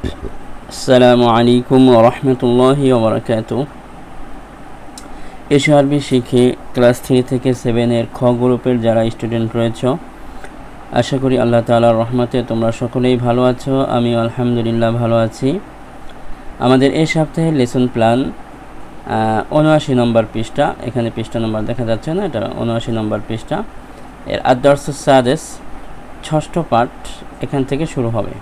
আসসালামু আলাইকুম রহমতুল্লাহি ওবরাকাত এসে আরবি শিখে ক্লাস থ্রি থেকে সেভেনের খ গ্রুপের যারা স্টুডেন্ট রয়েছ, আশা করি আল্লাহ তালার রহমতে তোমরা সকলেই ভালো আছো আমি আলহামদুলিল্লাহ ভালো আছি। আমাদের এই সপ্তাহের লেসন প্ল্যান উনআশি নম্বর পৃষ্ঠা, এখানে পৃষ্ঠা নম্বর দেখা যাচ্ছে না, এটা উনআশি নম্বর পৃষ্ঠা। এর আদর্শ সাদেশ ষষ্ঠ পাঠ এখান থেকে শুরু হবে।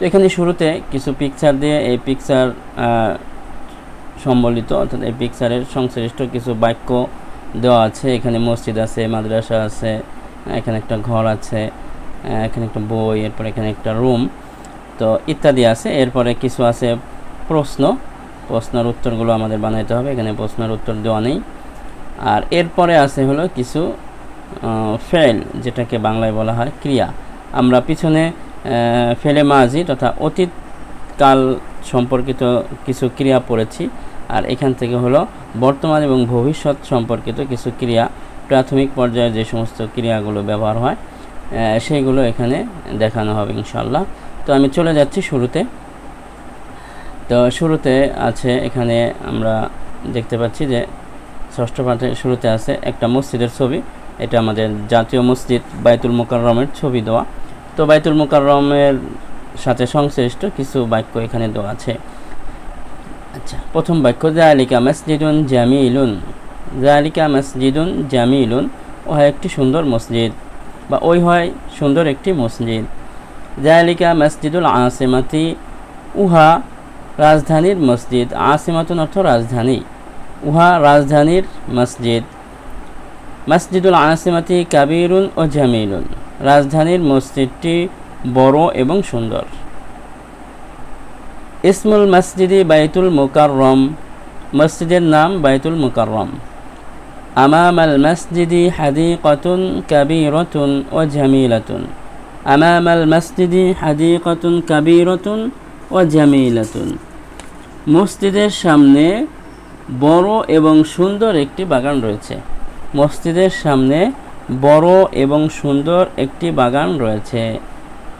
এখানে শুরুতে কিছু পিকচার দিয়ে এই পিকচার সম্বলিত, অর্থাৎ এই পিকচারের সংশ্লিষ্ট কিছু বাক্য দেওয়া আছে। এখানে মসজিদ আছে, মাদ্রাসা আছে, এখানে একটা ঘর আছে এখানে একটা বই, এরপর এখানে একটা রুম তো ইত্যাদি আছে। এরপরে কিছু আছে প্রশ্ন, প্রশ্নের উত্তরগুলো আমাদের বানাইতে হবে। এখানে প্রশ্নের উত্তর দেওয়া নেই। আর এরপরে আছে হলো কিছু ফেল যেটাকে বাংলায় বলা হয় ক্রিয়া। আমরা পিছনে ফেলে মাজি তথা অতীতকাল সম্পর্কিত কিছু ক্রিয়া পড়েছি। আর এখান থেকে হলো বর্তমান এবং ভবিষ্যৎ সম্পর্কিত কিছু ক্রিয়া। প্রাথমিক পর্যায়ে যে সমস্ত ক্রিয়াগুলো ব্যবহার হয় সেইগুলো এখানে দেখানো হবে ইনশাল্লাহ তো আমি চলে যাচ্ছি শুরুতে। তো শুরুতে আছে এখানে আমরা দেখতে পাচ্ছি যে ষষ্ঠ পাঠের শুরুতে আছে একটা মসজিদের ছবি। এটা আমাদের জাতীয় মসজিদ বাইতুল মোকাররমের ছবি দেওয়া। তো বাইতুল মোকাররমের সাথে সংশ্লিষ্ট কিছু বাক্য এখানে দেওয়া আছে। আচ্ছা প্রথম বাক্য জালিকা মসজিদুন জামিলুন। জালিকা মসজিদুন জামিলুন। ও হয় একটি সুন্দর মসজিদ। বা ওই হয় সুন্দর একটি মসজিদ। জালিকা মসজিদুল আসিমাতি। উহা রাজধানীর মসজিদ। আসিমাতুন অর্থ রাজধানী। উহা রাজধানীর মসজিদ। মসজিদুল আসিমাতি কাবিরুন ও জামিলুন। রাজধানীর মসজিদটি বড় এবং সুন্দর। ইসমুল মসজিদি বাইতুল মুকাররম। মসজিদের নাম বাইতুল মুকাররম। আমাম আল মসজিদি হাদিকতুন কাবীরাতুন ও জামিলাতুন। আমাম আল মসজিদি হাদিকতুন কাবীরাতুন ও জামিলাতুন। মসজিদের সামনে বড় এবং সুন্দর একটি বাগান রয়েছে। মসজিদের সামনে বড় এবং সুন্দর একটি বাগান রয়েছে।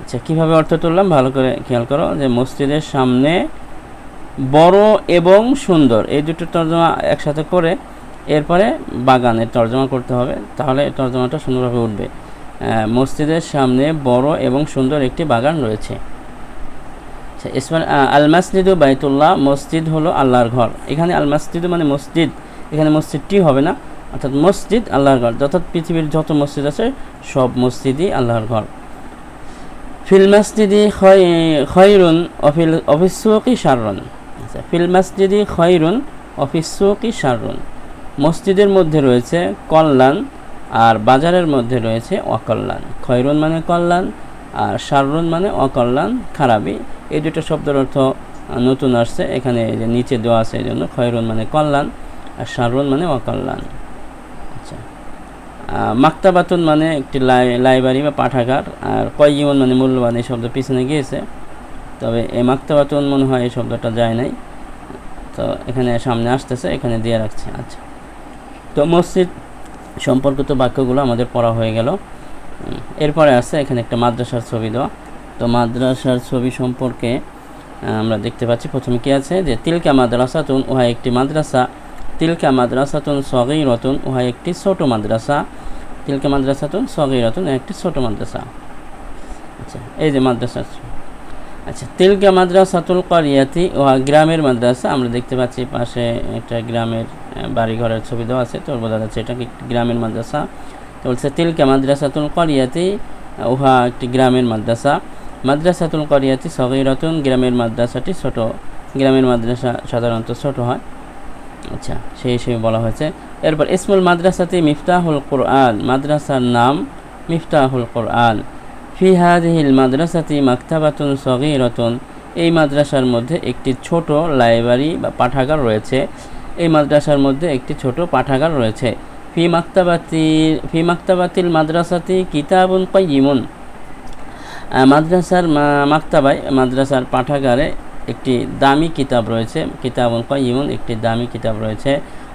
আচ্ছা কীভাবে অর্থ তুললাম? ভালো করে খেয়াল করো যে মসজিদের সামনে বড় এবং সুন্দর, এই দুটো তর্জমা একসাথে করে এরপরে বাগানের তর্জমা করতে হবে, তাহলে তর্জমাটা সুন্দরভাবে উঠবে। মসজিদের সামনে বড় এবং সুন্দর একটি বাগান রয়েছে। আচ্ছা আল মাসজিদ বাইতুল্লাহ, মসজিদ হলো আল্লাহর ঘর। এখানে আল মাসজিদ মানে মসজিদ, এখানে মসজিদটি হবে না। অর্থাৎ মসজিদ, আল্লাহর ঘর। অর্থাৎ পৃথিবীর যত মসজিদ আছে, সব মসজিদই আল্লাহর ঘর। ফিল মাসজিদি খয়রুন অফিল অফিসুকি সাররন আচ্ছা ফিল মাসজিদি খয়রুন অফিসুকি সাররন মসজিদের মধ্যে রয়েছে কল্যাণ আর বাজারের মধ্যে রয়েছে অকল্যাণ। খয়রুন মানে কল্যাণ আর সাররুন মানে অকল্যাণ, খারাপই। এই দুটো শব্দের অর্থ নতুন আসছে। এখানে নিচে দেওয়া আছে এই জন্য খয়রুন মানে কল্যাণ আর সারুন মানে অকল্যাণ। মাক্তাবাতুন মানে একটি লাইব্রেরি বা পাঠাগার, আর কয়িমন মানে মূল্যবান এই শব্দ পিছনে গিয়েছে। তবে এই মাক্তাবাতুন মনে হয় এই শব্দটা যায় নাই। তো এখানে সামনে আসতেছে, এখানে দিয়ে রাখছে। আচ্ছা। তো মসজিদ সম্পর্কিত বাক্যগুলো আমাদের পড়া হয়ে গেল। এরপরে আছে এখানে একটা মাদ্রাসার ছবি দেওয়া। তো মাদ্রাসার ছবি সম্পর্কে আমরা দেখতে পাচ্ছি প্রথমে কি আছে যে, তিলকা মাদ্রাসা মাদ্রাসাতুন, উহা একটি মাদ্রাসা। তিলকা মাদ্রাসাতুন সগেই রতন উহা একটি ছোট মাদ্রাসা। তিলকা মাদ্রাসাতুন সগেই রতন একটি ছোট মাদ্রাসা। আচ্ছা এই যে মাদ্রাসা আচ্ছা তিলকা মাদ্রাসাতুল করিয়াতি, উহা গ্রামের মাদ্রাসা। আমরা দেখতে পাচ্ছি পাশে একটা গ্রামের বাড়িঘরের ছবি দেওয়া আছে। তোর বোঝা যাচ্ছে এটা একটি গ্রামের মাদ্রাসা। তো বলছে তিলকা মাদ্রাসাতুল করিয়াতি, উহা একটি গ্রামের মাদ্রাসা। মাদ্রাসাতুল করিয়াতি রতন গ্রামের মাদ্রাসাটি ছোট। গ্রামের মাদ্রাসা সাধারণত ছোট হয়। আচ্ছা সেই হিসেবে বলা হয়েছে। এরপর, ইসমুল মাদ্রাসাতে মিফতাহুল কোরআন, মাদ্রাসার নাম মিফতাহুল কোরআন। ফিহাদিহিল মাদ্রাসাতি মাক্তাবাতুন সগিরতন। এই মাদ্রাসার মধ্যে একটি ছোট লাইব্রেরি বা পাঠাগার রয়েছে। এই মাদ্রাসার মধ্যে একটি ছোট পাঠাগার রয়েছে। ফি মাক্তাবাতি, ফি মাক্তাবাতিল মাদ্রাসাতি কিতাবুন কয়িমুন মাদ্রাসার মাক্তাবায়, মাদ্রাসার পাঠাগারে একটি দামি কিতাব রয়েছে, কিতাবুল কয়িমুন একটি দামি কিতাব রয়েছে।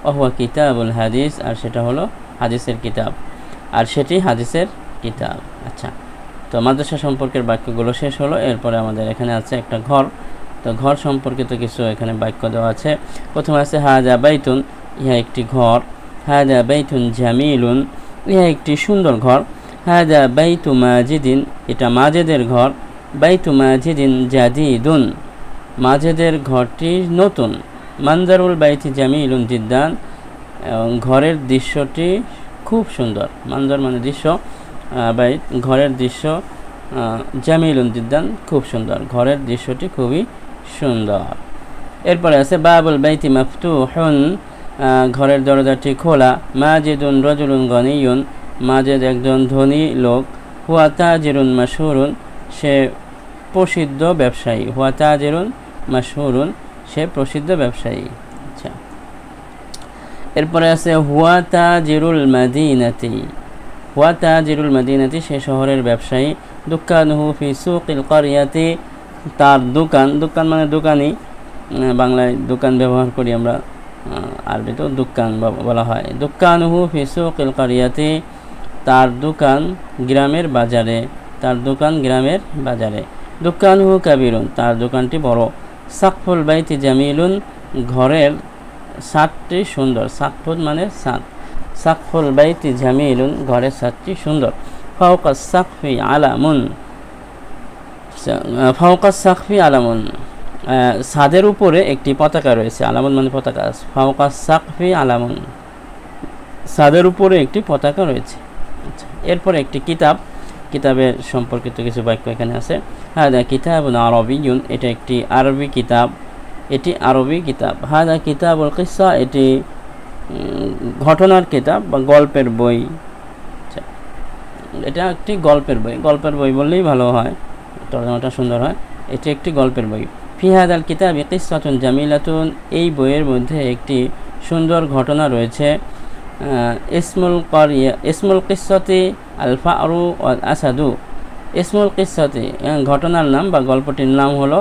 অহুয়া কিতাবুল হাদিস, আর সেটা হলো হাদিসের কিতাব। আর সেটি হাদিসের কিতাব। আচ্ছা তো মাদ্রাসা সম্পর্কের বাক্যগুলো শেষ হলো, এরপরে আমাদের এখানে আছে একটা ঘর। তো ঘর সম্পর্কিত কিছু এখানে বাক্য দেওয়া আছে। প্রথমে আছে হাজা বাইতুন ইহা একটি ঘর। হাজা বাইতুন জামিলুন ইহা একটি সুন্দর ঘর। হাজা বাইতু মাজিদিন এটা মাজেদের ঘর। বাইতু মাজিদিন জাদিদুন মাজেদের ঘরটি নতুন। মানজারুল বাইতি জামিলুন জিদ্দান এবং ঘরের দৃশ্যটি খুব সুন্দর। মানজার মানে দৃশ্য বাইত ঘরের দৃশ্য আহ, জামিলুন জিদ্দান খুব সুন্দর। ঘরের দৃশ্যটি খুবই সুন্দর। এরপরে আছে বাবুল বাইতি মাফতুহুন আহ, ঘরের দরজাটি খোলা। মাজিদুন রজুলুন গনিয়ুন মাজেদ একজন ধনী লোক। হুয়া তাজিরুন মাশহুরুন সে প্রসিদ্ধ ব্যবসায়ী। হুয়া তাজিরুন মাশহুরুন সে প্রসিদ্ধ ব্যবসায়ী। আচ্ছা। এরপরে আছে হুয়া তাজিরুল মাদিনাতি। হুয়া তাজিরুল মাদিনাতি সে শহরের ব্যবসায়ী। দুকানহু ফি সুকিল করিয়াতি তার দোকান দোকান মানে দোকানি আহ, বাংলায় দোকান ব্যবহার করি আমরা আরবিতেও দোকান বলা হয়। দোকানহু ফি সুকিল করিয়াতি তার দোকান গ্রামের বাজারে তার দোকান গ্রামের বাজারে। দোকানহু কাবিরুন তার দোকানটি বড়। সাকফুল বাইতি জামিলুন, ঘরের সাতটি সুন্দর। সাকফুল মানে সাত। সাকফুল বাইতি জামিলুন, ঘরের সাতটি সুন্দর। ফাউকা সাকফি আলামুন। ফাউকা সাকফি আলামুন। ছাদের উপরে একটি পতাকা রয়েছে। আলামুন মানে পতাকা। ফাউকা সাকফি আলামুন। ছাদের উপরে একটি পতাকা রয়েছে। আচ্ছা এরপরে একটি কিতাব। কিতাবের সম্পর্কিত কিছু বাক্য এখানে আছে। হাদা কিতাব আরবিউন এটা একটি আরবি কিতাব। এটি আরবি কিতাব। হাদা কিতাবুল কিসা এটি ঘটনার কিতাব বা গল্পের বই। আচ্ছা, এটা একটি গল্পের বই। গল্পের বই বললেই ভালো হয় তর্জমাটা সুন্দর হয়। এটি একটি গল্পের বই। ফিহাদ আল কিতাব কিসাতুন জামিলাতুন এই বইয়ের মধ্যে একটি সুন্দর ঘটনা রয়েছে। ইসমুল করিয়া ইসমুল কিসতি আল ফারু আল আসাদু। ইসমুল কিসতি ঘটনার নাম বা গল্পটির নাম হলো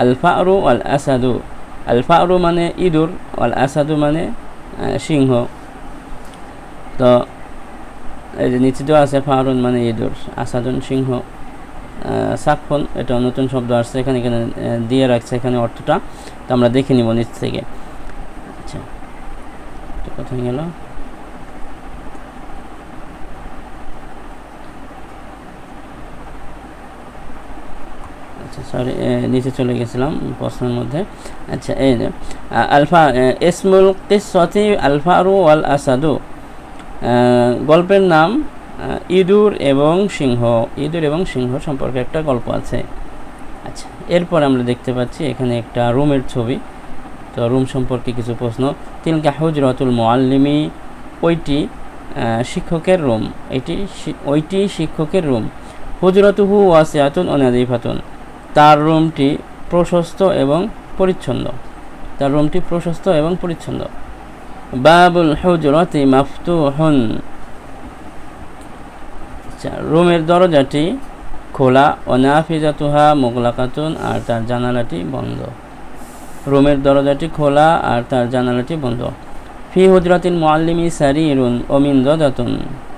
আলফা ফারু আল আসাদু। আলফা আরু মানে ইঁদুর আল আসাদু মানে সিংহ। তো এই যে নিচে দেওয়া আছে ফারুন মানে ইঁদুর, আসাদুন সিংহ। সাকফুন এটা নতুন শব্দ আসছে এখানে এখানে দিয়ে রাখছে এখানে অর্থটা। তো আমরা দেখে নিব নিচ থেকে। আচ্ছা তো কোথায় গেল আচ্ছা সরি নিচে চলে গেছিলাম প্রশ্নের মধ্যে। আচ্ছা এই যে, আলফা ইসমুল কিসতি আলফারু আল আসাদু। গল্পের নাম ইঁদুর এবং সিংহ। ইঁদুর এবং সিংহ সম্পর্কে একটা গল্প আছে। আচ্ছা এরপর আমরা দেখতে পাচ্ছি এখানে একটা রুমের ছবি। তো রুম সম্পর্কে কিছু প্রশ্ন। তিলকা হুজরতুল মোয়াল্লিমি ওইটি শিক্ষকের রুম। এটি ওইটি শিক্ষকের রুম। হুজরতুহু ওয়াসিয়াতুন অনাদিফাতুন তার রুমটি প্রশস্ত এবং পরিচ্ছন্ন। তার রুমটি প্রশস্ত এবং পরিচ্ছন্ন। বাবুল হুজরতি মাফতুহুন। আচ্ছা রুমের দরজাটি খোলা অনাফিজাতুহা মোগলাকাতুন আর তার জানালাটি বন্ধ। রুমের দরজাটি খোলা আর তার জানালাটি বন্ধ। ফি হুজরাতিল মোয়াল্লিমি সারিরুন অমিন দদাতুন। আহ,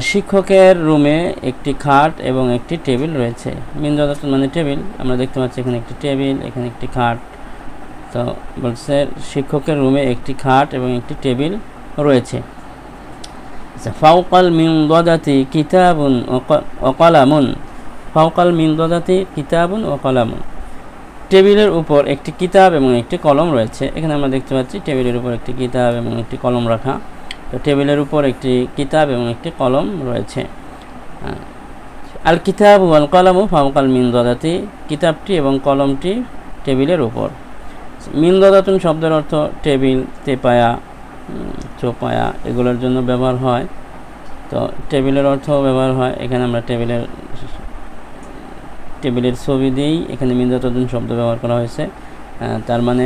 শিক্ষকের রুমে একটি খাট এবং একটি টেবিল রয়েছে। মিনদাতুন মানে টেবিল আমরা দেখতে পাচ্ছি এখানে একটি টেবিল এখানে একটি খাট। তো বলছে, শিক্ষকের রুমে একটি খাট এবং একটি টেবিল রয়েছে। আচ্ছা ফাউকাল মিনদাতি কিতাবুন ওয়া- ওয়া কলামুন। ফাউকাল মিনদাতি কিতাবুন ও কলামুন। টেবিলের উপর একটি কিতাব এবং একটি কলম রয়েছে। এখানে আমরা দেখতে পাচ্ছি টেবিলের উপর একটি কিতাব এবং একটি কলম রাখা। তো টেবিলের উপর একটি কিতাব এবং একটি কলম রয়েছে। আল কিতাব ওয়াল কলামু ফাউকাল মিনদাতি কিতাবটি এবং কলমটি টেবিলের উপর। মিনদাতুন শব্দের অর্থ টেবিল, তেপায়া চোপায়া, এগুলোর জন্য ব্যবহার হয়। তো টেবিলের অর্থ ব্যবহার হয়, এখানে আমরা টেবিলের টেবিলের ছবি দিয়েই এখানে মিনদাতুন শব্দ ব্যবহার করা হয়েছে। তার মানে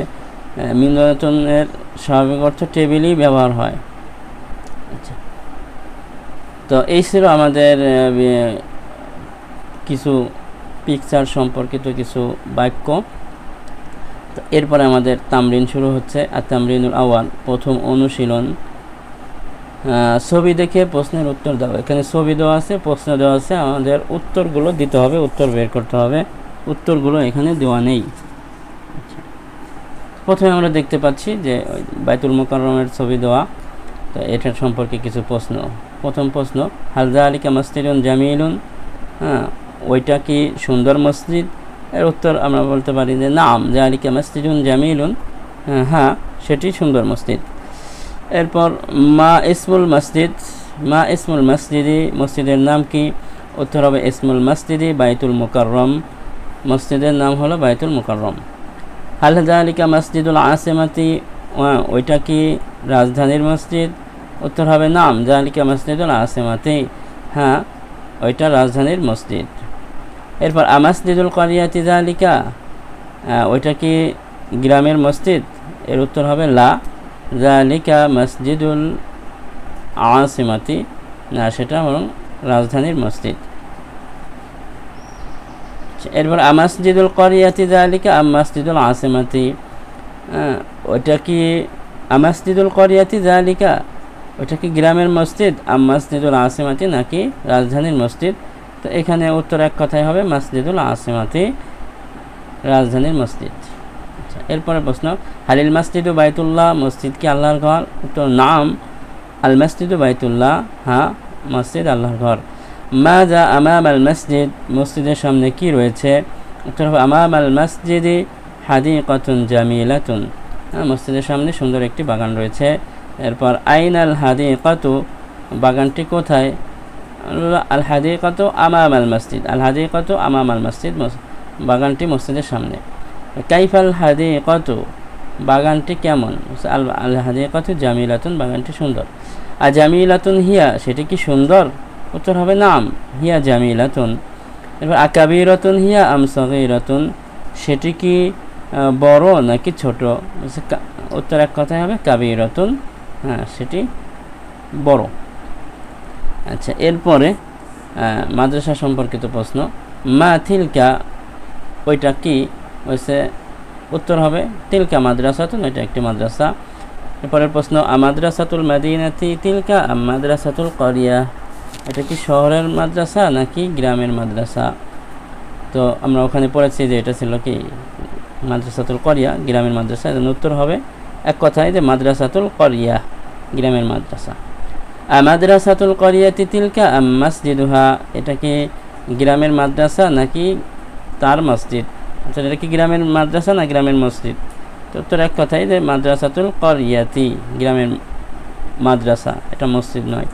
মিনদাতুনের স্বাভাবিক অর্থ টেবিলই ব্যবহার হয়। আচ্ছা। তো এই ছিল আমাদের কিছু পিকচার সম্পর্কিত কিছু বাক্য। তো এরপরে আমাদের তামরিন শুরু হচ্ছে, আর তামরিনুল আওয়াল প্রথম অনুশীলন। ছবি দেখে প্রশ্নের উত্তর দাও। এখানে ছবি দেওয়া আছে, প্রশ্ন দেওয়া আছে, আমাদের উত্তরগুলো দিতে হবে, উত্তর বের করতে হবে। উত্তরগুলো এখানে দেওয়া নেই। আচ্ছা। প্রথমে আমরা দেখতে পাচ্ছি যে বাইতুল মোকাররমের ছবি দেওয়া। তো এটার সম্পর্কে কিছু প্রশ্ন। প্রথম প্রশ্ন হালদা আলিকা মসজিদুন জামিলুন? হ্যাঁ ওইটা কি সুন্দর মসজিদ? এর উত্তর আমরা বলতে পারি যে নাম যে আলিকা মসজিদুন জামিলুন? হ্যাঁ, হ্যাঁ সেটি সুন্দর মসজিদ। এরপর মা ইসমুল মসজিদ? মা ইসমুল মসজিদি। মসজিদের নাম কি? উত্তর হবে ইসমুল মসজিদি বাইতুল মুকাররম। মসজিদের নাম হলো বাইতুল মুকাররম। হাল আলিকা মসজিদুল আসেমাতি? আহ, ওইটা কি রাজধানীর মসজিদ? উত্তর হবে নাম জালিকা মসজিদুল আসেমাতি। হ্যাঁ ওইটা রাজধানীর মসজিদ। এরপর আমাসজিদুল করিয়াতি জালিকা? আহ, ওইটা কি গ্রামের মসজিদ? এর উত্তর হবে লা জালিকা মসজিদুল আসিমাতি। না সেটা বরং রাজধানীর মসজিদ। এরপর আমাসজিদুল করিয়াতি জালিকা আম মসজিদুল আসিমাতি? হ্যাঁ, ওইটা কি আমাসজিদুল করিয়াতি জালিকা? ওইটা কি গ্রামের মসজিদ? আম মসজিদুল আসিমাতি নাকি রাজধানীর মসজিদ? তো এখানে উত্তর এক কথাই হবে, মসজিদুল আসিমাতি রাজধানীর মসজিদ। আচ্ছা এরপরে প্রশ্ন, হালিল মসজিদ বাইতুল্লাহ, মসজিদ কি আল্লাহর ঘর? উত্তর, নাম, আল মসজিদ বাইতুল্লাহ হ্যাঁ মসজিদ আল্লাহর ঘর। মা যা আমাম আল মসজিদ, মসজিদের সামনে কি রয়েছে? উত্তর হবে আমাম আল মসজিদে হাদি কতুন জামিলাতুন। হ্যাঁ মসজিদের সামনে সুন্দর একটি বাগান রয়েছে। এরপর আইন আল হাদি কতু বাগানটি কোথায়? আল হাদি কত আমাম আল মসজিদ। আল হাদি কত আমাম আল মসজিদ বাগানটি মসজিদের সামনে। কাইফাল হাদি কত বাগানটি কেমন? আল আল হাদি কত জামিলাতুন। বাগানটি সুন্দর। আর জামিলাতুন হিয়া, সেটি কি সুন্দর? উত্তর হবে, নাম। হিয়া জামিলাতুন। এরপর আকাবিরতুন হিয়া আম সগীরাতুন? সেটি কি বড় নাকি ছোট? উত্তর এক কথায় হবে, কাবিরতুন। হ্যাঁ সেটি বড়। আচ্ছা এরপরে মাদ্রাসা সম্পর্কিত প্রশ্ন। মা থিলকা ওইটা কি? হয়েছে উত্তর হবে, তিলকা মাদ্রাসাতুন এটা একটি মাদ্রাসা। এরপরের প্রশ্ন মাদ্রাসাতুল মাদিনাতি তিলকা মাদ্রাসাতুল করিয়া? এটা কি শহরের মাদ্রাসা নাকি গ্রামের মাদ্রাসা? তো আমরা ওখানে পড়েছি যে এটা ছিল কি? মাদ্রাসাতুল করিয়া, গ্রামের মাদ্রাসা এর উত্তর হবে এক কথায় যে মাদ্রাসাতুল করিয়া, গ্রামের মাদ্রাসা। মাদ্রাসাতুল করিয়াতি তিলকা আম মসজিদুহা, এটা কি গ্রামের মাদ্রাসা নাকি তার মসজিদ? আচ্ছা এটা কি গ্রামের মাদ্রাসা না গ্রামের মসজিদ? তো তোর এক কথাই যে মাদ্রাসাতুল করিয়াতি, গ্রামের মাদ্রাসা, এটা মসজিদ নয়।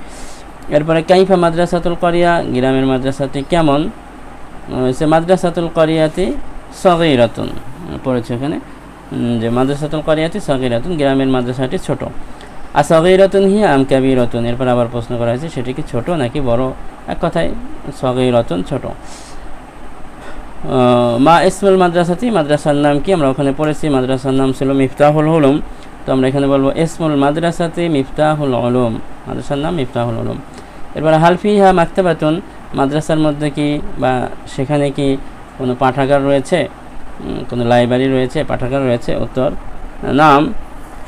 এরপরে কাইফা মাদ্রাসাতুল করিয়া, গ্রামের মাদ্রাসাটি কেমন? সে মাদ্রাসাতুল করিয়াতি সগিরাতুন, পড়েছে ওখানে। যে মাদ্রাসাতুল করিয়াতি সগিরাতুন, গ্রামের মাদ্রাসাটি ছোট। আর সগিরাতুন হিয়া আম কাবিরাতুন? এরপর আবার প্রশ্ন করা হয়েছে, সেটি কি ছোট নাকি বড়? এক কথায় সগিরাতুন ছোট। মা ইসমুল মাদ্রাসাতি, মাদ্রাসার নাম কি? আমরা ওখানে পড়েছি, মাদ্রাসার নাম ছিল মিফতাহুল হলুম তো আমরা এখানে বলব ইসমুল মাদ্রাসাতি মিফতাহুল আলম মাদ্রাসার নাম মিফতাহুল আলম এরপর হালফিহা মাক্তাবাতুন, মাদ্রাসার মধ্যে কি বা সেখানে কি কোনো পাঠাগার রয়েছে? কোনো লাইব্রেরি রয়েছে, পাঠাগার রয়েছে, উত্তর, নাম,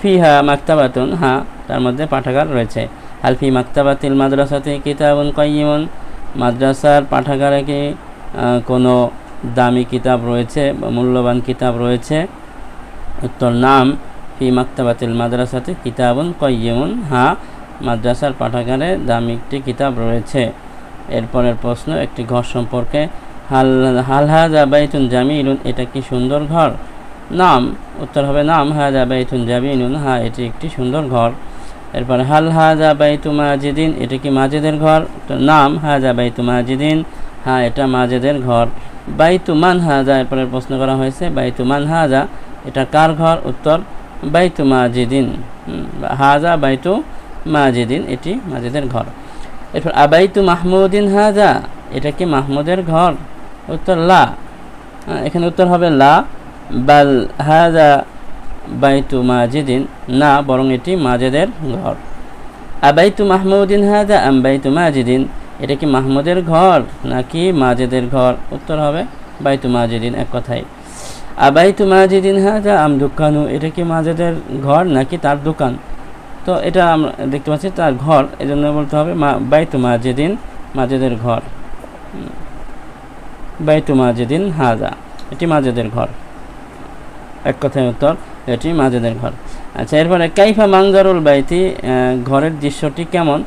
ফিহা মাক্তাবাতুন হ্যাঁ তার মধ্যে পাঠাগার রয়েছে। হালফি মাক্তাবাতিল মাদ্রাসাতে কিতাবুন কয়িমন মাদ্রাসার পাঠাগারে কি কোনো দামি কিতাব রয়েছে মূল্যবান কিতাব রয়েছে, উত্তর, নাম, ফি মাক্তাবাতিল মাদ্রাসাতে কিতাবুন কয়িমুন হ্যাঁ মাদ্রাসার পাঠাগারে দামি একটি কিতাব রয়েছে। এরপরের প্রশ্ন, একটি ঘর সম্পর্কে হাল হাল হাজা বাইতুন জামিলুন, এটা কি সুন্দর ঘর? নাম, উত্তর হবে নাম, হাজা বাইতুন জামিলুন হ্যাঁ এটি একটি সুন্দর ঘর। এরপর হাল হাজা বাইতু মাজিদিন, এটা কি মাজিদের ঘর? নাম, হাজা বাইতু মাজিদিন হ্যাঁ এটা মাজেদের ঘর। বাইতু মান হাজা, এরপরে প্রশ্ন করা হয়েছে, বাইতু মান হাজা, এটা কার ঘর? উত্তর, বাইতু মাজিদিন। হাজা বাইতু মাজিদিন, এটি মাজেদের ঘর। এরপর আবাইতু মাহমুদিন হাজা, এটা কি মাহমুদের ঘর? উত্তর লা। হ্যাঁ, এখানে উত্তর হবে লা। বাল হাজা বাইতু মাজিদিন। না বরং এটি মাজেদের ঘর। আবাইতু মাহমুদিন হাজা আম বাইতু মাজিদিন। এটা কি মাহমুদের ঘর নাকি মাজেদের ঘর? উত্তর হবে বাইতু মাজিদিন এক কথায়। আবাইতু মাজিদিন হাজা আম দোকানু। এটা কি মাজেদের ঘর নাকি তার দোকান? তো এটা আমরা দেখতে পাচ্ছি তার ঘর। এই জন্য বলতে হবে মা বাইতু মাজেদিন মাজেদের ঘর। বাইতু মাজেদিন হাজা। এটি মাজেদের ঘর। এক কথায় উত্তর, এটি মাজেদের ঘর। আচ্ছা এরপরে কাইফা মানজারুল বাইতি ঘরের দৃশ্যটি কেমন?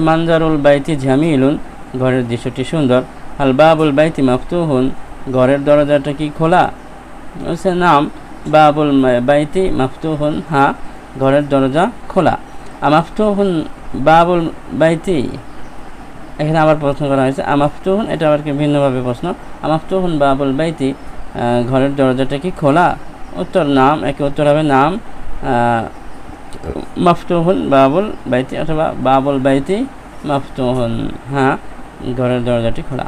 মানজারুল বাইতি ঝামিলুন ঘরের দৃশ্যটি সুন্দর। আল বাবুল বাইতি মাফতুহুন ঘরের দরজাটা কি খোলা? হচ্ছে নাম, বাবুল বাইতি মাফতুহুন হ্যাঁ ঘরের দরজা খোলা। আমাফতুহুন বাবুল বাইতি? এখানে আবার প্রশ্ন করা হয়েছে, আমাফতুহুন? এটা আবার কি ভিন্নভাবে প্রশ্ন। আমাফতুহুন বাবুল বাইতি? ঘরের দরজাটা কি খোলা? উত্তর, নাম। একে উত্তর হবে নাম মাফতুহুন বাবুল বাইতি? অথবা, বাবুল বাইতি মাফতুহুন। হ্যাঁ ঘরের দরজাটি খোলা।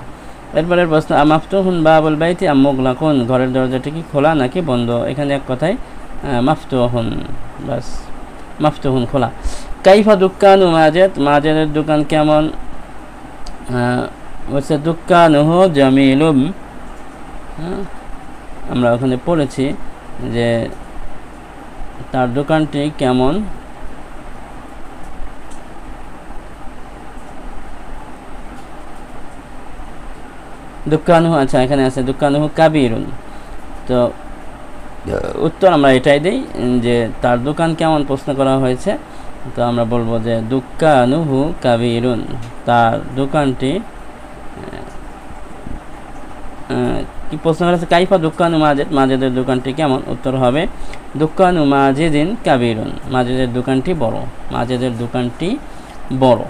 এরপরের প্রশ্ন মাফতুহুন বাবুল বাইতি আমুগলাকুন ঘরের দরজাটি কি খোলা নাকি বন্ধ? এখানে এক কথায় মাফতুহুন। বাস মাফতুহুন খোলা। কাইফা দুকানু মাজেদ? মাজেদের দোকান কেমন? আহ, হচ্ছে দুকানুহ জামিলুম। হ্যাঁ, আমরা ওখানে পড়েছি যে তার দোকানটি কেমন? দুকানুহু আচ্ছা এখানে আছে দুকানুহু কাবিরুন। তো উত্তর আমরা এটাই দিই যে তার দোকান কেমন প্রশ্ন করা হয়েছে। তো আমরা বলব যে দুকানুহু কাবিরুন। তার দোকানটি কি প্রশ্ন করেছে? কাইফা দোকানু মাজেদ, মাজেদের দোকানটি কেমন? উত্তর হবে, দোকানু মাজেদিন কাবিরুন। মাজেদের দোকানটি বড়, মাজেদের দোকানটি বড়।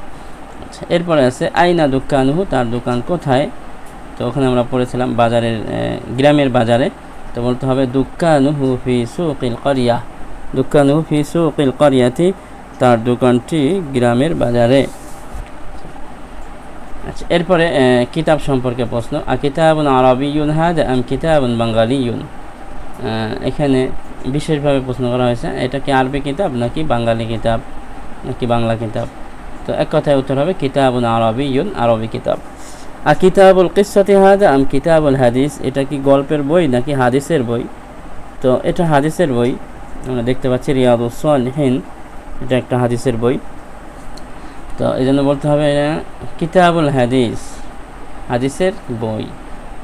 আচ্ছা এরপরে আছে, আইনা দোকানুহু, তার দোকান কোথায়? তো ওখানে আমরা পড়েছিলাম বাজারের গ্রামের বাজারে। তো বলতে হবে, দুকানুহু ফি সুকিল করিয়া। দুকানুহু ফি সুকিল করিয়াতি তার দোকানটি গ্রামের বাজারে। আচ্ছা এরপরে কিতাব সম্পর্কে প্রশ্ন। আ কিতাবুন আরবিউন হাদ আম কিতাবুন বাঙ্গালিউন আহ, এখানে বিশেষভাবে প্রশ্ন করা হয়েছে এটা কি আরবি কিতাব নাকি বাঙালি কিতাব নাকি বাংলা কিতাব? তো এক কথায় উত্তর হবে কিতাবুন আরবিউন আরবি কিতাব। আ কিতাবুল কিসাতি হাদ আম কিতাবুল হাদিস? এটা কি গল্পের বই নাকি হাদিসের বই? তো এটা হাদিসের বই আমরা দেখতে পাচ্ছি রিয়াদ রিয়াদুস সালিহিন। এটা একটা হাদিসের বই। তো এই জন্য বলতে হবে কিতাবুল হাদিস, হাদিসের বই।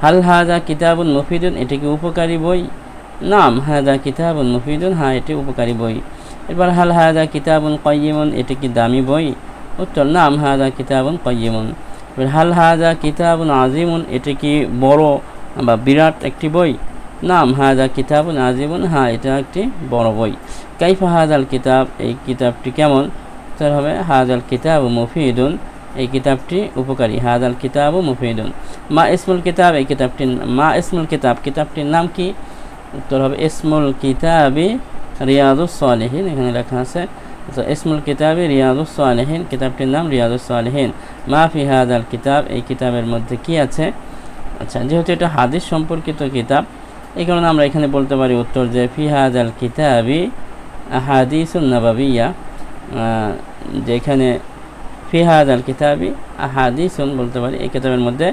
হাল হাজা কিতাবুল মুফিদুন, এটি কি উপকারী বই? নাম হাজা কিতাবুল মুফিদুন হ্যাঁ এটি উপকারী বই। এবার হাল হাজা কিতাবুল কয়িমুন এটি কি দামি বই? উত্তর, নাম হাজা কিতাবুল কয়িমুন হাল হাজা কিতাবুন আজিমুন এটি কি বড় বা বিরাট একটি বই? নাম হাজা কিতাবুন আজিমুন হ্যাঁ এটা একটি বড় বই। কাইফা হাজাল কিতাব, এই কিতাবটি কেমন? উত্তর হবে হাজাল কিতাব মুফিদুন, এই কিতাবটি উপকারী। হাজাল কিতাব মুফিদুন। মা ইসমুল কিতাব, এই কিতাবটি মা ইসমুল কিতাব, কিতাবটির নাম কি? উত্তর হবে, ইসমুল কিতাবি রিয়াদুস সালেহিন, এখানে লেখা আছে। তো ইসমুল কিতাবি রিয়াদুস সালেহিন, কিতাবটির নাম রিয়াদুস সালেহিন। মা ফি হাজাল কিতাব, এই কিতাবের মধ্যে কি আছে? আচ্ছা যেহেতু এটা হাদিস সম্পর্কিত কিতাব এই কারণে আমরা এখানে বলতে পারি উত্তর যে ফি হাজাল কিতাবি হাদিসুন নাবাবিয়া। আহ, যেখানে ফিহাদ আল কিতাবি আহাদিসুন বলতে পারি এই কিতাবের মধ্যে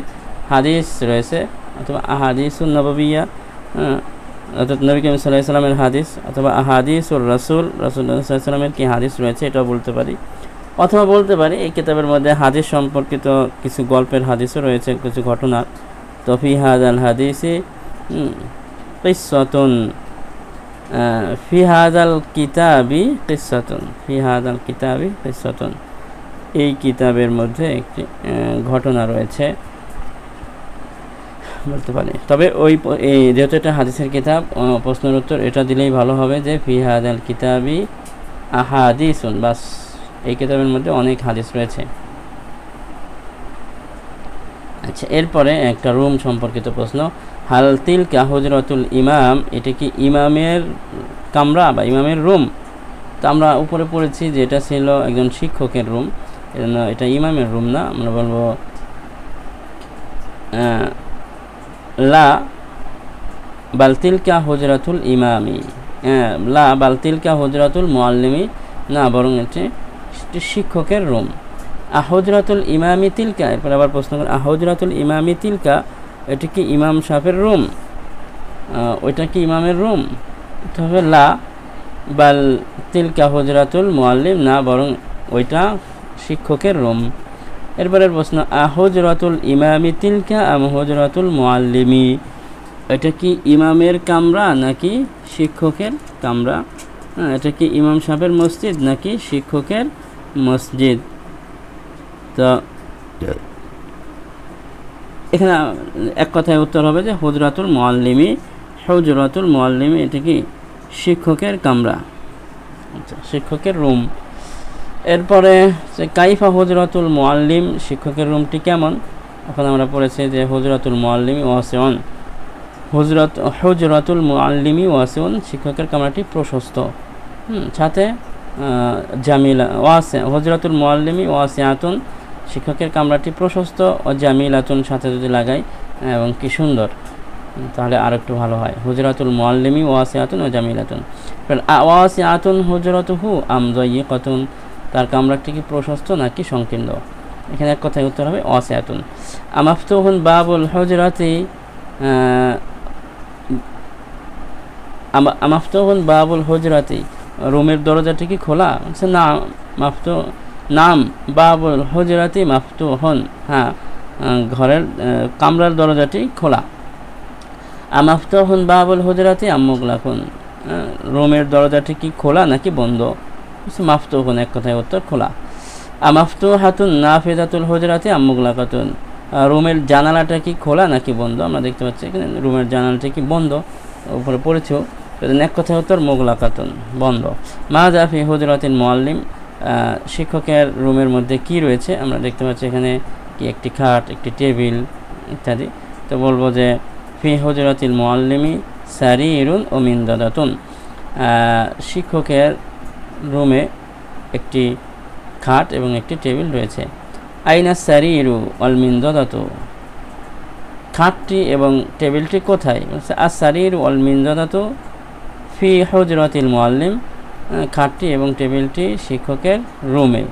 হাদিস রয়েছে অথবা আহাদিসুন নববিয়া। আহ, অর্থাৎ নবী করিম সাল্লাহ সাল্লামের হাদিস অথবা আহাদিসুল রাসুল রাসুল সাল্লামের কি হাদিস রয়েছে এটাও বলতে পারি। অথবা বলতে পারি এই কিতাবের মধ্যে হাদিস সম্পর্কিত কিছু গল্পের হাদিসও রয়েছে কিছু ঘটনা। তো ফিহাদ আল হাদিসি কিসতুন ফি হাদাল কিতাবি কিসাতুন ফি হাদাল কিতাবি কিসাতুন এই কিতাবের মধ্যে একটি ঘটনা রয়েছে। বলতে পারি তবে ওই যেহেতু এটা হাদিসের কিতাব প্রশ্নের উত্তর এটা দিলেই ভালো হবে যে ফি হাদাল কিতাবি আহাদিসুন, বাস এই কিতাবের মধ্যে অনেক হাদিস রয়েছে। আচ্ছা এরপরে একটা রুম সম্পর্কিত প্রশ্ন। হালতিল কাহজরতুল ইমাম এটা কি ইমামের কামরা বা ইমামের রুম? তো আমরা উপরে পড়েছি যে এটা ছিল একজন শিক্ষকের রুম। এটা ইমামের রুম না আমরা বলব লা বালতিলকা হজরাতুল ইমামি। হ্যাঁ, লা বালতিলকা হজরাতুল মোয়াল্লিমি না বরং এটি শিক্ষকের রুম। আহজরাতুল ইমামি তিলকা, এরপর আবার প্রশ্ন করেন আহজরাতুল ইমামি তিলকা, এটি কি ইমাম সাহেবের রুম? ওইটা কি ইমামের রুম? হবে লা, বাল তিলকা হুজরাতুল মোয়াল্লিম না, বরং ওইটা শিক্ষকের রুম। এরপরের প্রশ্ন আহজরাতুল ইমামি তিলকা আম হজরাতুল মোয়াল্লিমি এটা কি ইমামের কামরা নাকি শিক্ষকের কামরা? হ্যাঁ এটা কি ইমাম সাহেবের মসজিদ নাকি শিক্ষকের মসজিদ? তো এখানে এক কথায় উত্তর হবে যে হুজরাতুল মোয়াল্লিমি হুজরাতুল মোয়াল্লিমি এটা কি শিক্ষকের কামরা? আচ্ছা শিক্ষকের রুম। এরপরে যে কাইফা হুজরাতুল মোয়াল্লিম শিক্ষকের রুমটি কেমন? এখন আমরা পড়েছি যে হুজরাতুল মোয়াল্লিমি ওয়াসেওয়ান হুজরত হুজরাতুল মোয়াল্লিমি ওয়াসেওয়ান শিক্ষকের কামরাটি প্রশস্ত। হুম, সাথে জামিলা ওয়াসে হজরতুল মোয়াল্লিমি ওয়াসিয়াতুন শিক্ষকের কামরাটি প্রশস্ত ও জামিলাতুন সাথে যদি লাগাই, এবং কি সুন্দর, তাহলে আর একটু ভালো হয়। হুজরাতুল মোয়াল্লিমি ওয়াসিয়াতুন ও জামিলাতুন। ওয়াসিয়াতুন হুজরত হু আমজয়ী কতুন তার কামরাটি কি প্রশস্ত নাকি সংকীর্ণ? এখানে এক কথায় উত্তর হবে ওয়াসিয়াতুন। আমাফতুহুন বাবুল হুজরাতি আমাফতুহুন বাবুল হুজরাতি, রুমের দরজাটি কি খোলা? না, মাফতু নাম বাবুল হজরাতি মাফতু হন হ্যাঁ ঘরের কামরার দরজাটি খোলা। আমাফতুহুন বাবুল হুজরাতি আম্মুগলাকুন। রুমের দরজাটি কি খোলা নাকি বন্ধ? মাফতু মাফতুহুন এক কথায় উত্তর, খোলা। আমাফতু হাতুন নাফিদাতুল হুজরাতি আম্মুগলাকাতুন। রুমের জানালাটা কি খোলা নাকি বন্ধ? আমরা দেখতে পাচ্ছি এখানে রুমের জানালাটা কি বন্ধ? উপরে পড়েছেও এক কথায় উত্তর, মোগলাকাতুন, বন্ধ। মা জাফি হুজরাতিন মোয়াল্লিম শিক্ষকের রুমের মধ্যে কি রয়েছে? আমরা দেখতে পাচ্ছি এখানে কি একটি খাট, একটি টেবিল ইত্যাদি। তো বলব যে, ফি হুজরাতিল মোয়াল্লিমি সারিরুন ও মিন্দাদাতুন। শিক্ষকের রুমে একটি খাট এবং একটি টেবিল রয়েছে। আইনা সারিরু অল মিন্দাদাতু। খাটটি এবং টেবিলটি কোথায়? আর সারির ওয়াল মিনজাদাতু ফি হজরতিল মোয়াল্লিম খাটটি এবং টেবিলটি শিক্ষকের রুমে।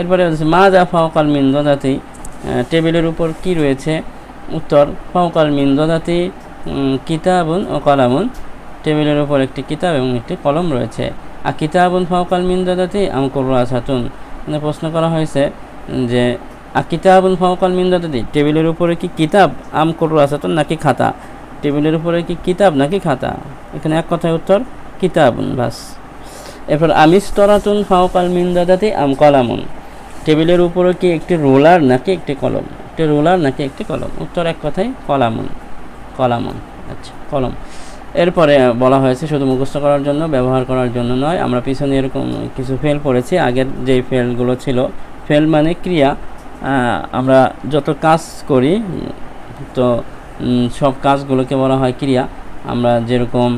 এরপরে হচ্ছে মা যা ফাওকাল মিনজাদাতি টেবিলের উপর কি রয়েছে? উত্তর, ফাওকাল মিনজাদাতি কিতাবুন ও কলামুন। টেবিলের উপর একটি কিতাব এবং একটি কলম রয়েছে। আর কিতাবুন ফাওকাল মিনজাদাতি আমকুর রাসাতুন মানে প্রশ্ন করা হয়েছে যে আর কিতাবুল ফাওকাল মিন্দাদি টেবিলের উপরে কি কিতাব, আম করু আসাতুন নাকি খাতা? টেবিলের উপরে কি কিতাব নাকি খাতা? এখানে এক কথায় উত্তর, কিতাবুন বাস। এরপর আমিস তরাতুন ফাওকাল মিন্দাদাতি আম কলামুন। টেবিলের উপরে কি একটি রোলার নাকি একটি কলম? একটি রোলার নাকি একটি কলম? উত্তর এক কথায় কলামুন। কলামুন আচ্ছা কলম। এরপরে বলা হয়েছে শুধু মুখস্থ করার জন্য, ব্যবহার করার জন্য নয়, আমরা পিছনে এরকম কিছু ফেল পড়েছি আগের যেই ফেলগুলো ছিল। ফেল মানে ক্রিয়া। আমরা যত কাজ করি, তো সব কাজগুলোকে বলা হয় ক্রিয়া। আমরা যেরকম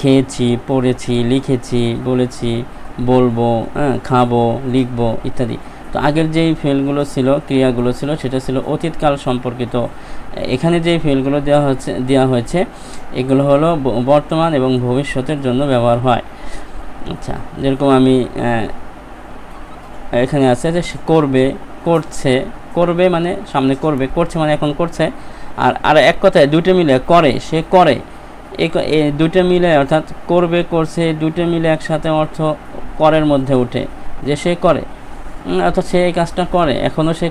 খেয়েছি পড়েছি লিখেছি বলেছি বলব হ্যাঁ, খাব লিখব ইত্যাদি। তো আগের যেই ফেলগুলো ছিল ক্রিয়াগুলো ছিল সেটা ছিল অতীতকাল সম্পর্কিত। এখানে যেই ফেলগুলো দেওয়া হচ্ছে দেওয়া হয়েছে এগুলো হলো বর্তমান এবং ভবিষ্যতের জন্য ব্যবহার হয়। আচ্ছা যেরকম আমি এখানে আছে যে করবে করছে করবে মানে সামনে করবে করছে মানে এখন করছে। আর আর এক কথায় দুটো মিলে করে সে করে। দুটো মিলে অর্থাৎ করবে, করছে দুটো মিলে একসাথে অর্থ করের মধ্যে ওঠে যে সে করে। অর্থাৎ সে এই কাজটা করে। এখনও সে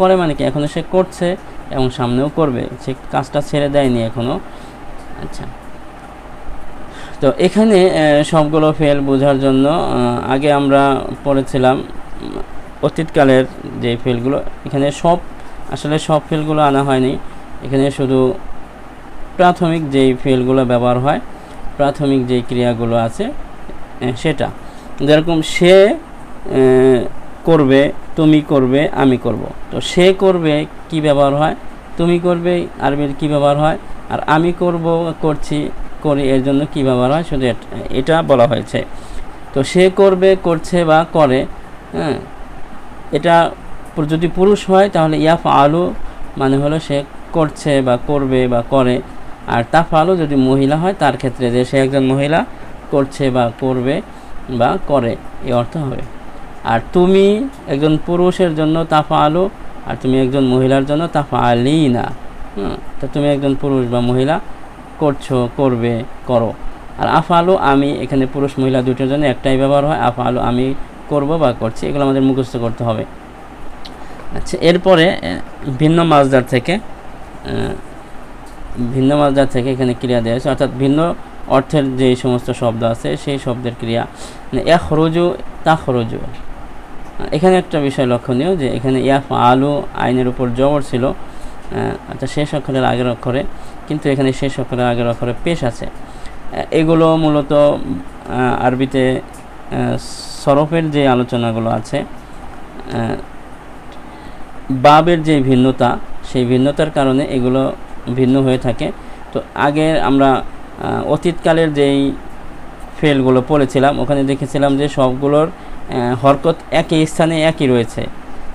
করে মানে কি? এখনও সে করছে এবং সামনেও করবে। সে কাজটা ছেড়ে দেয়নি এখনও আচ্ছা। তো এখানে সবগুলো ফেল বোঝার জন্য আগে আমরা পড়েছিলাম অতীতকালের যে ফেলগুলো। এখানে সব, আসলে সব ফেলগুলো আনা হয়নি। এখানে শুধু প্রাথমিক যেই ফেলগুলো ব্যবহার হয়, প্রাথমিক যেই ক্রিয়াগুলো আছে সেটা। যেরকম সে করবে, তুমি করবে, আমি করব। তো সে করবে, কি ব্যবহার হয়? তুমি করবে, আরবির কি ব্যবহার হয়? আর আমি করব, করছি, করি, এর জন্য কি ব্যবহার হয়? শুধু এটা বলা হয়েছে। তো সে করবে, করছে বা করে হ্যাঁ এটা যদি পুরুষ হয়, তাহলে ইয়াফ আলু মানে হলো সে করছে বা করবে বা করে। আর তাফ আলু যদি মহিলা হয়, তার ক্ষেত্রে যে সে একজন মহিলা করছে বা করবে বা করে এই অর্থ হবে। আর তুমি একজন পুরুষের জন্য তাফা আলু আর তুমি একজন মহিলার জন্য তাফা আলি না তো তুমি একজন পুরুষ বা মহিলা করছ, করবে, করো। আর আফালু, আমি, এখানে পুরুষ মহিলা দুটোর জন্য একটাই ব্যবহার হয়। আফালু, আমি করব বা করছি, এগুলো আমাদের মুখস্থ করতে হবে। আচ্ছা এরপরে ভিন্ন মাজদার থেকে ভিন্ন মাজদার থেকে এখানে ক্রিয়া দেওয়া হয়েছে, অর্থাৎ ভিন্ন অর্থের যে সমস্ত শব্দ আছে, সেই শব্দের ক্রিয়া। মানে এক খরজু তা খরজু এখানে একটা বিষয় লক্ষণীয় যে এখানে ইয়াফ আলু আইনের উপর জবর ছিল। অর্থাৎ শেষ অক্ষরের আগের অক্ষরে, কিন্তু এখানে শেষ অক্ষরের আগের অক্ষরে পেশ আছে। এগুলো মূলত আরবিতে সরফের যে আলোচনাগুলো আছে বাবের যে ভিন্নতা, সেই ভিন্নতার কারণে এগুলো ভিন্ন হয়ে থাকে। তো আগে আমরা অতীতকালের যেই ফেলগুলো পড়েছিলাম, ওখানে দেখেছিলাম যে সবগুলোর হরকত একই স্থানে একই রয়েছে।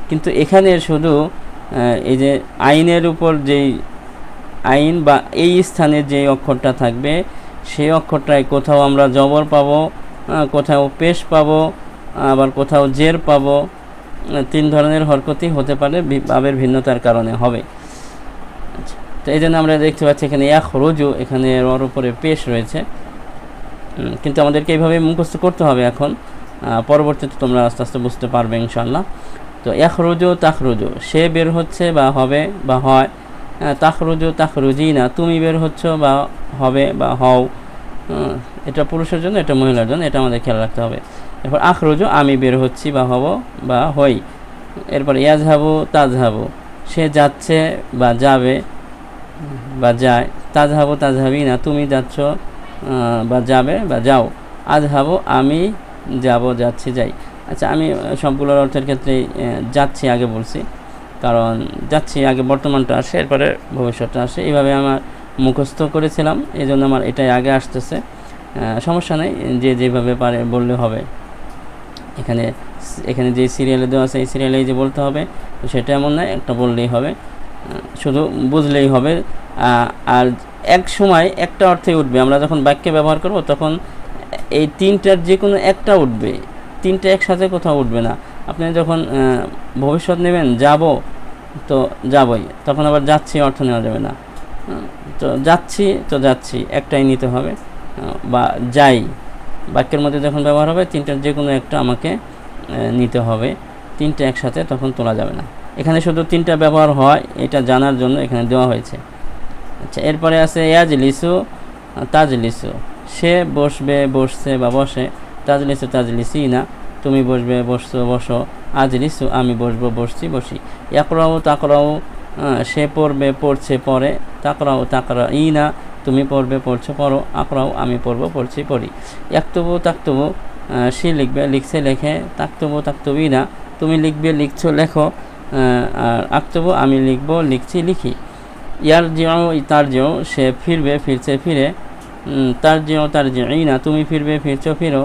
কিন্তু এখানে শুধু এই যে আইনের উপর যেই আইন বা এই স্থানে যে অক্ষরটা থাকবে, সেই অক্ষরটায় কোথাও আমরা জবর পাবো কোথাও পেশ পাবো, আবার কোথাও জের পাবো তিন ধরনের হরকতই হতে পারে বাবের ভিন্নতার কারণে হবে। তো এই জন্য আমরা দেখতে পাচ্ছি এখানে এক রজু এখানে ওর উপরে পেশ রয়েছে। কিন্তু আমাদেরকে এইভাবে মুখস্থ করতে হবে এখন। পরবর্তীতে তোমরা আস্তে আস্তে বুঝতে পারবে ইনশাল্লাহ তো এক রজু তাখরুজু, সে বের হচ্ছে বা হবে বা হয়। তাখরুজু, তাখরুজি না, তুমি বের হচ্ছ বা হবে বা হও। এটা পুরুষের জন্য, এটা মহিলার জন্য, এটা আমাদের খেয়াল রাখতে হবে। এরপর আখরুজু, আমি বের হচ্ছি বা হব বা হই। এরপর ইয়াজহাবু, তাজহাবু, সে যাচ্ছে বা যাবে। বা যায়, তাজহাবু তাজহাবি না তুমি যাচ্ছ বা যাবে বা যাও। আজহাবু আমি যাব, যাচ্ছি, যাই। আচ্ছা আমি সবগুলোর অর্থের ক্ষেত্রে যাচ্ছি আগে বলছি। কারণ যাচ্ছি আগে, বর্তমানটা আসে, এরপরে ভবিষ্যৎটা আসে। এইভাবে আমার মুখস্থ করেছিলাম এই জন্য আমার এটাই আগে আসতেছে। সমস্যা নেই, যে যেভাবে পারে বললে হবে। এখানে এখানে যে সিরিয়ালে দেওয়া আছে, এই সিরিয়ালে যে বলতে হবে, সেটা এমন নয়, একটা বললেই হবে। শুধু বুঝলেই হবে। আর এক সময় একটা অর্থে উঠবে। আমরা যখন বাক্যে ব্যবহার করব, তখন এই তিনটার যে কোনো একটা উঠবে। তিনটা একসাথে কোথাও উঠবে না। আপনি যখন ভবিষ্যৎ নেবেন, যাব, তো যাবই। তখন আবার যাচ্ছি, অর্থ নেওয়া যাবে না। তো যাচ্ছি তো যাচ্ছি। একটাই নিতে হবে বা যাই। বাক্যের মধ্যে যখন ব্যবহার হবে, তিনটার যে কোনো একটা আমাকে নিতে হবে। তিনটা একসাথে তখন তোলা যাবে না। এখানে শুধু তিনটা ব্যবহার হয়, এটা জানার জন্য এখানে দেওয়া হয়েছে। আচ্ছা এরপরে আছে ইয়াজ লিসু তাজ লিসু সে বসবে, বসছে বা বসে তাজ লিসু তাজ লিসি না তুমি বসবে, বসছো, বসো আজ লিসু আমি বসবো, বসছি, বসি। একরাও তাকরাও সে পড়বে, পড়ছে, পড়ে। তাকরাও তাকরা ই না তুমি পড়বে, পড়ছো, পড়ো। আকরাও আমি পড়ব, পড়ছি, পড়ি। একতবু তাকতবু সে লিখবে, লিখছে, লেখে। তাকতবু তাকতবি না তুমি লিখবে, লিখছো, লেখো। আর আঁকতবু আমি লিখব, লিখছি, লিখি। ইয়ার জিও তার জিও সে ফিরবে, ফিরছে, ফিরে। তার জিও তার জিও না তুমি ফিরবে, ফিরছো, ফিরো।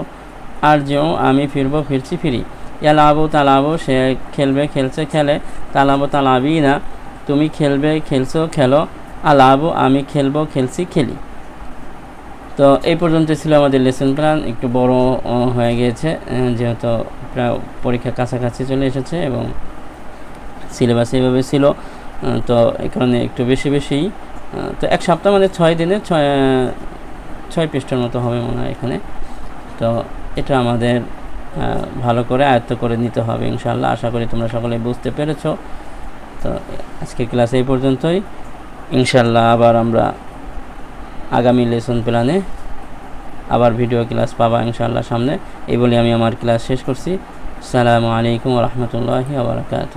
আর জিও আমি ফিরবো, ফিরছি, ফিরি। ইয়ালাবো, তালাবো, সে খেলবে, খেলছে, খেলে। তালাবো, তালাবি না তুমি খেলবে, খেলছো, খেলো। আলাবো, আমি খেলব, খেলছি, খেলি। তো এই পর্যন্ত ছিল আমাদের লেসন প্ল্যান একটু বড় হয়ে গিয়েছে যেহেতু প্রায় পরীক্ষা কাছাকাছি চলে এসেছে এবং সিলেবাস এইভাবে ছিল তো কারণে একটু বেশি বেশি তো এক সপ্তাহ মানে ছয় দিনে ছয় ছয় পৃষ্ঠার মতো হবে মনে হয় এখানে। তো এটা আমাদের ভালো করে আয়ত্ত করে নিতে হবে ইনশাল্লাহ আশা করি তোমরা সকলে বুঝতে পেরেছ। তো আজকের ক্লাস এই পর্যন্তই। ইনশাল্লাহ আবার আমরা আগামী লেসন প্ল্যানে আবার ভিডিও ক্লাস পাবা ইনশাল্লাহ সামনে। এই বলে আমি আমার ক্লাস শেষ করছি। সালামু আলাইকুম রহমতুল্লাহি আবরকাত